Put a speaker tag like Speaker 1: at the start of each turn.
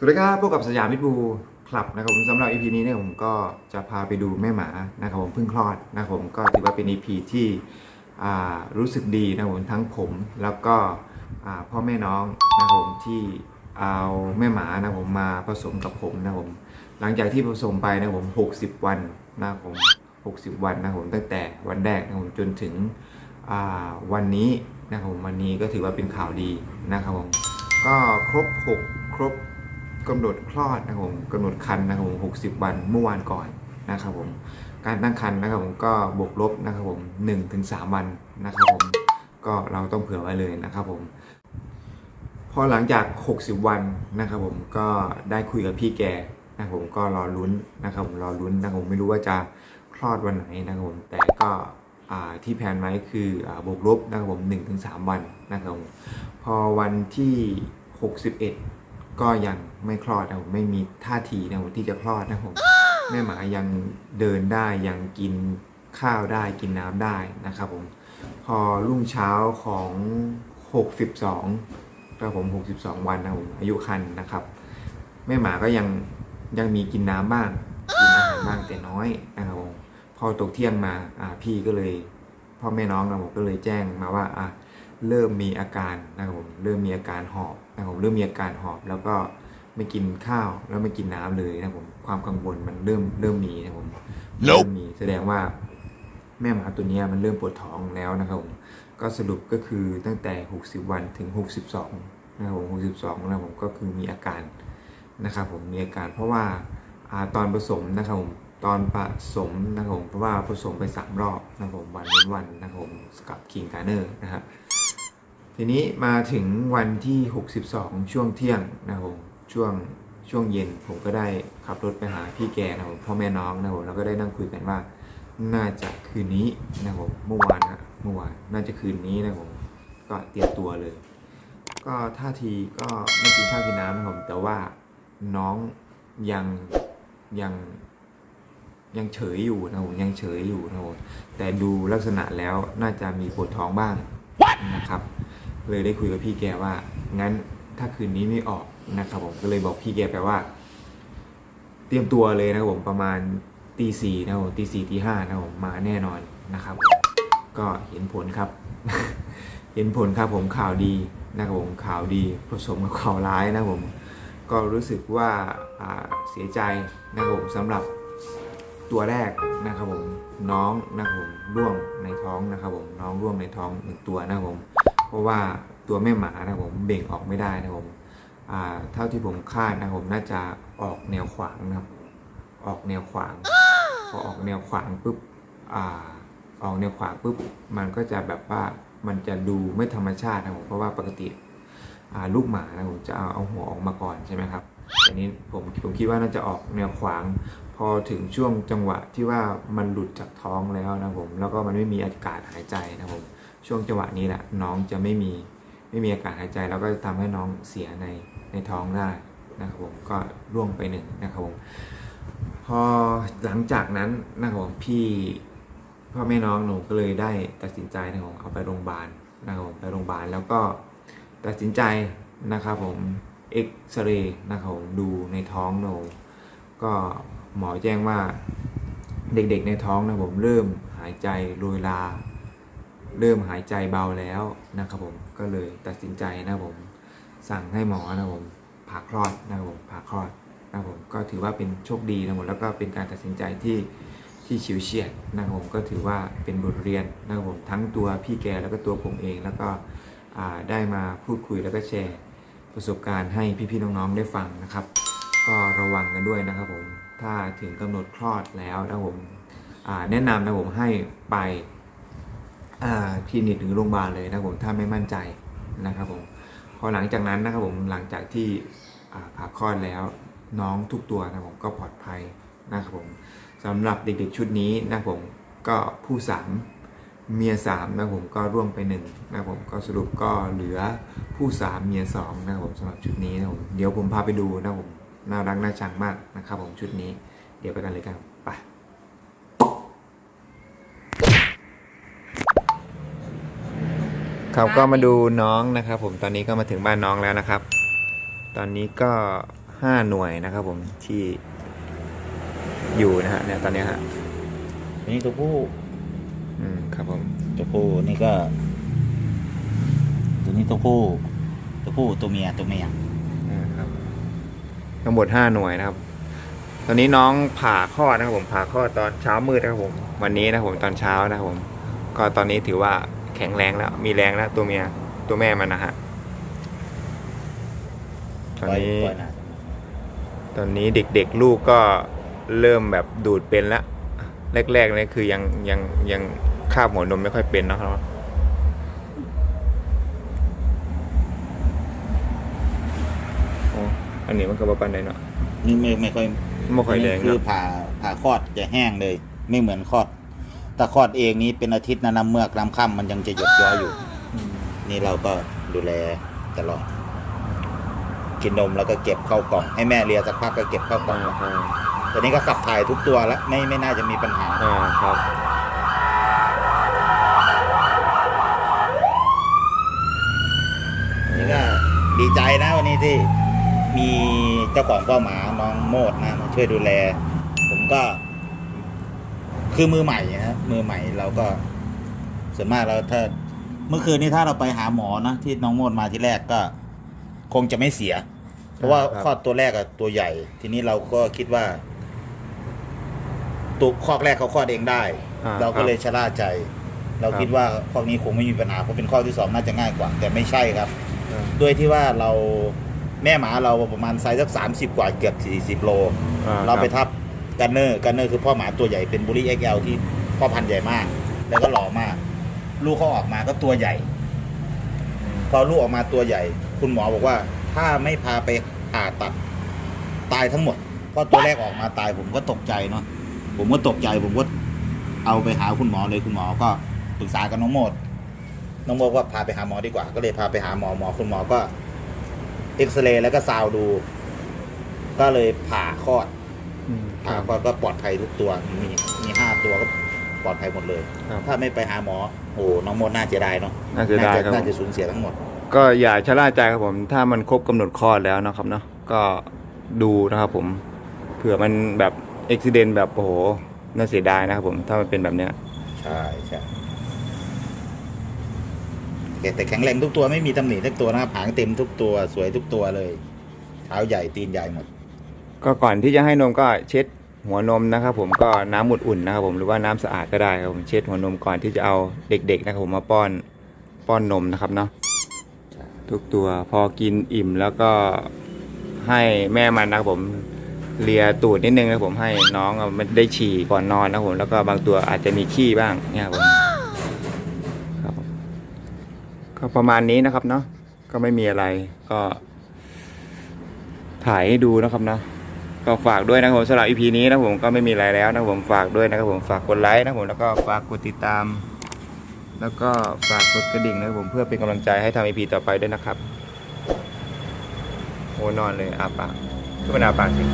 Speaker 1: สวัสดีครับพบกับสยามมิตรบูคลับนะครับผมสำหรับ EP นี้เนี่ยผมก็จะพาไปดูแม่หมานะครับผมเพิ่งคลอดนะครับผมก็ถือว่าเป็น EP ที่อ่รู้สึกดีนะครับผมทั้งผมแล้วก็พ่อแม่น้องนะครับผมที่เอาแม่หมานะครับผมมาผสมกับผมนะครับผมหลังจากที่ผสมไปนะครับผม 60 วันนะครับผม60 วันนะครับผมตั้งแต่วันแรกนะครับผมจนถึงวันนี้นะครับผมวันนี้ก็ถือว่าเป็นข่าวดีนะครับผมก็ครบ 6 ครบ กำหนดคลอดนะครับผมกำหนดคันนะครับผม60วันเมื่อวานก่อนนะครับผมการตั้งคันนะครับผมก็บวกลบนะครับผม1ถึง3วันนะครับผมก็เราต้องเผื่อไว้เลยนะครับผมพอหลังจาก 60 วันนะครับผมก็ได้คุยกับพี่แกนะครับผมก็รอลุ้นนะครับผมรอลุ้นนะครับผมไม่รู้ว่าจะคลอดวันไหนนะครับผมแต่ก็ที่แผนไว้คือบวกลบนะครับผม1-3 วันนะครับผมพอวันที่ 61 ก็ยังไม่คลอดนะครับผมไม่มีท่าทีนะครับผมที่จะคลอดนะครับผมแม่หมายังเดินได้ยังกินข้าวได้กินน้ำได้นะครับผมพอรุ่งเช้าของ 62ครับผม 62 วันนะครับผมอายุคันนะครับ แม่หมาก็ยังยังมีกินน้ำบ้าง กินอาหารบ้างแต่น้อยนะครับผมพอตกเที่ยงมาอ่าพี่ก็เลยพ่อแม่น้องนะผมก็เลยแจ้งมาว่าอะ เริ่มมีอาการนะครับผมเริ่มมีอาการหอบนะครับผมเริ่มมีอาการหอบ แล้วก็ไม่กินข้าวแล้วไม่กินน้ำเลยนะครับผมความกังวลมันเริ่มเริ่มมีนะครับผมเริ่มมีแสดงว่าแม่หมาตัวเนี้ยมันเริ่มปวดท้องแล้วนะครับผมก็สรุปก็คือตั้งแต่ 60 วันถึง 62นะครับผม62นะครับผมก็คือมีอาการนะครับผมมีอาการเพราะว่าอาตอนผสมนะครับผมตอนผสมนะครับผมเพราะว่าผสมไป 3 รอบนะครับผมวันเว้นวันนะครับผมกับคิงการเนอร์นะครับ ทีนี้มาถึงวันที่ 62 ช่วงเที่ยงนะครับผมช่วงช่วงเย็นผมก็ได้ขับรถไปหาพี่แกนะครับผมพ่อแม่น้องนะครับผมแล้วก็ได้นั่งคุยกันว่าน่าจะคืนนี้นะครับผมเมื่อวานนะเมื่อวานน่าจะคืนนี้นะครับผมก็เตรียมตัวเลย ก็ท่าทีก็ไม่กินข้าวกินน้ำนะครับผมแต่ว่าน้องยังยังยังเฉยอยู่นะครับผมยังเฉยอยู่นะครับผมแต่ดูลักษณะแล้วน่าจะมีปวดท้องบ้างนะครับ เลยได้คุยกับพี่แกว่า งั้นถ้าคืนนี้ไม่ออกนะครับผมก็เลยบอกพี่แกไปว่า เตรียมตัวเลยนะครับผมประมาณตีสี่นะครับผมตีสี่ตีห้านะครับผมมาแน่นอนนะครับ ก็เห็นผลครับ เห็นผลครับผมข่าวดีนะครับผมข่าวดีผสมกับข่าวร้ายนะครับผม ก็รู้สึกว่าอ่าเสียใจนะครับผมสำหรับตัวแรกนะครับผมน้องนะครับผมร่วงในท้องนะครับผมน้องร่วงในท้องหนึ่งตัวนะครับผม เพราะว่าตัวแม่หมานะผมเบ่งออกไม่ได้นะผมเท่าที่ผมคาดนะผมน่าจะออกแนวขวางนะครับ ออกแนวขวาง พอออกแนวขวางปุ๊บอ่าออกแนวขวางปุ๊บมันก็จะแบบว่ามันจะดูไม่ธรรมชาตินะผมเพราะว่าปกติลูกหมานะผมจะเอาเอาหัวออกมาก่อนใช่ไหมครับแต่นี้ผมผมคิดว่าน่าจะออกแนวขวาง พอถึงช่วงจังหวะที่ว่ามันหลุดจากท้องแล้วนะผมแล้วก็มันไม่มีอากาศหายใจนะผม ช่วงจังหวะนี้แหละน้องจะไม่มีไม่มีอากาศหายใจ แล้วก็จะทำให้น้องเสียในในท้องได้นะครับผมก็ร่วงไปหนึ่งนะครับผมพอหลังจากนั้นนะครับผมพี่พ่อแม่น้องหนูก็เลยได้ตัดสินใจนะครับผมเอาไปโรงพยาบาลนะครับผมไปโรงพยาบาลแล้วก็ตัดสินใจนะครับผมเอ็กซเรย์นะครับผมดูในท้องหนูก็หมอแจ้งว่าเด็กๆในท้องนะผมเริ่มหายใจโรยลา เริ่มหายใจเบาแล้วนะครับผมก็เลยตัดสินใจนะครับผมสั่งให้หมอนะครับผมผ่าคลอดนะครับผมผ่าคลอดนะครับผมก็ถือว่าเป็นโชคดีนะครับผมแล้วก็เป็นการตัดสินใจที่ที่ฉิวเฉียดนะครับผมก็ถือว่าเป็นบทเรียนนะครับผมทั้งตัวพี่แกแล้วก็ตัวผมเองแล้วก็ได้มาพูดคุยแล้วก็แชร์ประสบการณ์ให้พี่ๆน้องๆได้ฟังนะครับ ก็ระวังกันด้วยนะครับผมถ้าถึงกำหนดคลอดแล้วนะครับผมแนะนำนะผมให้ไป คลินิกหรือโรงพยาบาลเลยนะครับผมถ้าไม่มั่นใจนะครับผมพอหลังจากนั้นนะครับผมหลังจากที่ผ่าคลอดแล้วน้องทุกตัวนะผมก็ปลอดภัยนะครับผมสำหรับเด็กๆชุดนี้นะผมก็ผู้สามเมียสามนะผมก็ร่วมไปหนึ่งนะผมก็สรุปก็เหลือผู้สามเมียสองนะผมสำหรับชุดนี้นะผมเดี๋ยวผมพาไปดูนะผมน่ารักน่าชังมากนะครับผมชุดนี้เดี๋ยวไปกันเลยครับไป ครับก็มาดูน้องนะครับ ผมตอนนี้ก็มาถึงบ้านน้องแล้วนะครับ ตอนนี้ก็ห้าหน่วยนะครับ ผมที่อยู่นะฮะเนี่ยตอนเนี้ยฮะ
Speaker 2: อันนี้ตัวผู้
Speaker 1: อืมครับผม
Speaker 2: ตัวผู้นี่ก็ ตัวนี้ตัวผู้ตัวผู้ตัวเมียตัวเมีย
Speaker 1: นะครับทั้งหมดห้าหน่วยนะครับ ตอนนี้น้องผ่าคลอดนะครับผมผ่าคลอดตอนเช้ามืดนะครับผม วันนี้นะครับผมตอนเช้านะครับผม ก็ตอนนี้ถือว่า แข็งแรงแล้วมีแรงแล้วตัวเมียตัวแม่มันนะฮะตอน
Speaker 2: ปล่อย
Speaker 1: นี้
Speaker 2: ปล่อยนะ
Speaker 1: ตอนนี้เด็กๆลูกก็เริ่มแบบดูดเป็นแล้วแรกๆเลยคือยังยังยังคาบหัวนมไม่ค่อยเป็นนะครับโอ้อันนี้มันก็บปันได้เนาะ
Speaker 2: นี่ไม่ไม่ค่อย
Speaker 1: ไม่ค่อยแดง
Speaker 2: คือ
Speaker 1: เนาะ
Speaker 2: ผ่าผ่าคลอดจะแห้งเลย ไม่เหมือนคลอด ถ้าคลอดเองนี้เป็นอาทิตย์นะน้ำเมือกน้ำค่ำมันยังจะหยดย้อยอยู่ นี่เราก็ดูแลตลอดกินนมแล้วก็เก็บเข้ากล่อง ให้แม่เลียสักพักก็เก็บเข้ากล่
Speaker 1: อ่า
Speaker 2: อง
Speaker 1: อ่า
Speaker 2: ตอนนี้ก็ขับถ่ายทุกตัวแล้วไม่ไม่น่าจะมีปัญหา
Speaker 1: อ่าครับ
Speaker 2: นี่ก็ดีใจนะวันนี้ที่มีเจ้าของเป้าหมาน้องโมดนะมาช่วยดูแล ผมก็ คือมือใหม่นะมือใหม่เราก็ ส่วนมากเราถ้าเมื่อคืนนี้ถ้าเราไปหาหมอนะที่น้องโมดมาที่แรกก็ คงจะไม่เสีย เพราะว่าคลอดตัวแรกอะตัวใหญ่ ทีนี้เราก็คิดว่าตัวคอกแรกเขาคลอดเองได้
Speaker 1: อ่
Speaker 2: เราก็เลย
Speaker 1: คบ
Speaker 2: ชะล่าใจ เราคิดว่าข้อนี้คงไม่มีปัญหาเพราะเป็นข้อที่สองน่าจะง่ายกว่า แต่ไม่ใช่ครับ
Speaker 1: อ่า
Speaker 2: ด้วยที่ว่าเราแม่หมาเราประมาณไซส์สักสามสิบกว่าเกือบสี่สิบโล
Speaker 1: อ่
Speaker 2: เราไป
Speaker 1: คบ
Speaker 2: ทับ กันเนอร์กันเนอร์คือพ่อหมาตัวใหญ่เป็นบุรีเอ็กเอลที่พ่อพันธุ์ใหญ่มาก แล้วก็หล่อมาก ลูกเขาออกมาก็ตัวใหญ่ พอลูกออกมาตัวใหญ่ คุณหมอบอกว่า ถ้าไม่พาไปผ่าตัดตายทั้งหมดเพราะตัวแรกออกมาตายผมก็ตกใจเนาะผมก็ตกใจผมก็เอาไปหาคุณหมอเลยคุณหมอก็ปรึกษากับน้องโมดน้องโมดว่าพาไปหาหมอดีกว่า ก็เลยพาไปหาหมอหมอคุณหมอก็เอ็กซเรย์แล้วก็ซาวดู ก็เลยผ่าคลอด
Speaker 1: อืมค
Speaker 2: ผ่า
Speaker 1: รับ
Speaker 2: คลอดก็ปลอดภัยทุกตัวมีมีห้าตัวก็ปลอดภัยหมดเลย
Speaker 1: ครับ
Speaker 2: ถ้าไม่ไปหาหมอโอ้น้องโมดน่าจะได้เนาะ
Speaker 1: น่าจะได้ครับ
Speaker 2: น่าจะสูญเสียทั้งหมด
Speaker 1: ก็อย่าชะล่าใจครับผม ถ้ามันครบกำหนดคลอดแล้วนะครับเนาะก็ดูนะครับผม เผื่อมันแบบอุบิเหตุแบบโอ้โหน่าเสียดายนะครับผม ถ้ามันเป็นแบบเนี้ย
Speaker 2: ใช่ใช่แต่แต่แข็งแรงทุกตัวไม่มีตำหนิทุกตัวนะครับหางเต็มทุกตัวสวยทุกตัวเลย เท้าใหญ่ตีนใหญ่หมด
Speaker 1: ก็ก่อนที่จะให้นมก็เช็ดหัวนมนะครับ ผมก็น้ำอุ่นๆนะครับ ผมหรือว่าน้ำสะอาดก็ได้ครับผมเช็ดหัวนมก่อนที่จะเอาเด็ก ๆ นะครับผมมาป้อนป้อนนมนะครับเนาะทุกตัวพอกินอิ่มแล้วก็ให้แม่มันนะครับผมเลียตูดนิดนึงนะผมให้น้องมันได้ฉี่ก่อนนอนนะผมแล้วก็บางตัวอาจจะมีขี้บ้างเนี่ยครับผมครับผมก็ประมาณนี้นะครับเนาะก็ไม่มีอะไรก็ถ่ายให้ดูนะครับเนาะ ก็ฝากด้วยนะครับผมสำหรับอีพีนี้นะผมก็ไม่มีอะไรแล้วนะผมฝากด้วยนะครับผมฝากกดไลค์นะผมแล้วก็ฝากกดติดตาม แล้วก็ฝากกดกระดิ่งนะครับผมเพื่อเป็นกำลังใจให้ทำอีพีต่อไปด้วยนะครับโอ้นอนเลยอาปากก็เป็นอาปากสิ